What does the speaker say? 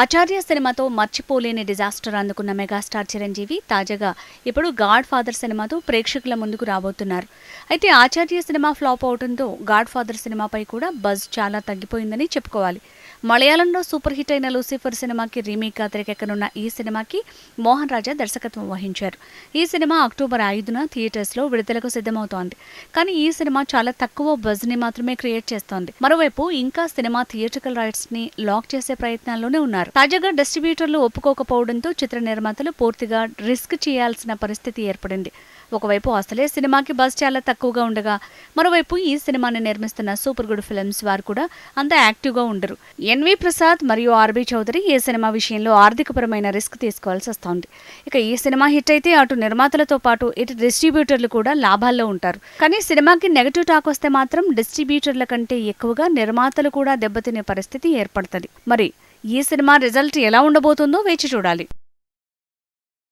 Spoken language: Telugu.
ఆచార్య సినిమాతో మర్చిపోలేని డిజాస్టర్ అందుకున్న మెగాస్టార్ చిరంజీవి తాజాగా ఇప్పుడు గాడ్ ఫాదర్ సినిమాతో ప్రేక్షకుల ముందుకు రాబోతున్నారు. అయితే ఆచార్య సినిమా ఫ్లాప్ అవడంతో గాడ్ ఫాదర్ సినిమాపై కూడా బజ్ చాలా తగ్గిపోయిందని చెప్పుకోవాలి. మలయాళంలో సూపర్ హిట్ అయిన లూసిఫర్ సినిమాకి రీమేక్గా తెరకెక్కనున్న ఈ సినిమాకి మోహన్ రాజా దర్శకత్వం వహించారు. ఈ సినిమా అక్టోబర్ ఐదున థియేటర్స్లో విడుదలకు సిద్ధమవుతోంది. కానీ ఈ సినిమా చాలా తక్కువ బజ్ని మాత్రమే క్రియేట్ చేస్తోంది. మరోవైపు ఇంకా సినిమా థియేట్రికల్ రైట్స్ని లాక్ చేసే ప్రయత్నాల్లోనే ఉన్నారు. తాజాగా డిస్ట్రిబ్యూటర్లు ఒప్పుకోకపోవడంతో చిత్ర నిర్మాతలు పూర్తిగా రిస్క్ చేయాల్సిన పరిస్థితి ఏర్పడింది. ఒకవైపు అసలే సినిమాకి బజ్ చాలా తక్కువగా ఉండగా మరోవైపు ఈ సినిమాని నిర్మిస్తున్న సూపర్ గుడ్ ఫిల్మ్స్ వారు కూడా అంత యాక్టివ్గా ఉండరు. ఎన్వి ప్రసాద్ మరియు ఆర్బి చౌదరి ఈ సినిమా విషయంలో ఆర్థికపరమైన రిస్క్ తీసుకోవాల్సి వస్తోంది. ఇక ఈ సినిమా హిట్ అయితే అటు నిర్మాతలతో పాటు ఇటు డిస్ట్రిబ్యూటర్లు కూడా లాభాల్లో ఉంటారు. కానీ సినిమాకి నెగటివ్ టాక్ వస్తే మాత్రం డిస్ట్రిబ్యూటర్ల కంటే ఎక్కువగా నిర్మాతలు కూడా దెబ్బతినే పరిస్థితి ఏర్పడుతుంది. మరి ఈ సినిమా రిజల్ట్ ఎలా ఉండబోతుందో వేచి చూడాలి.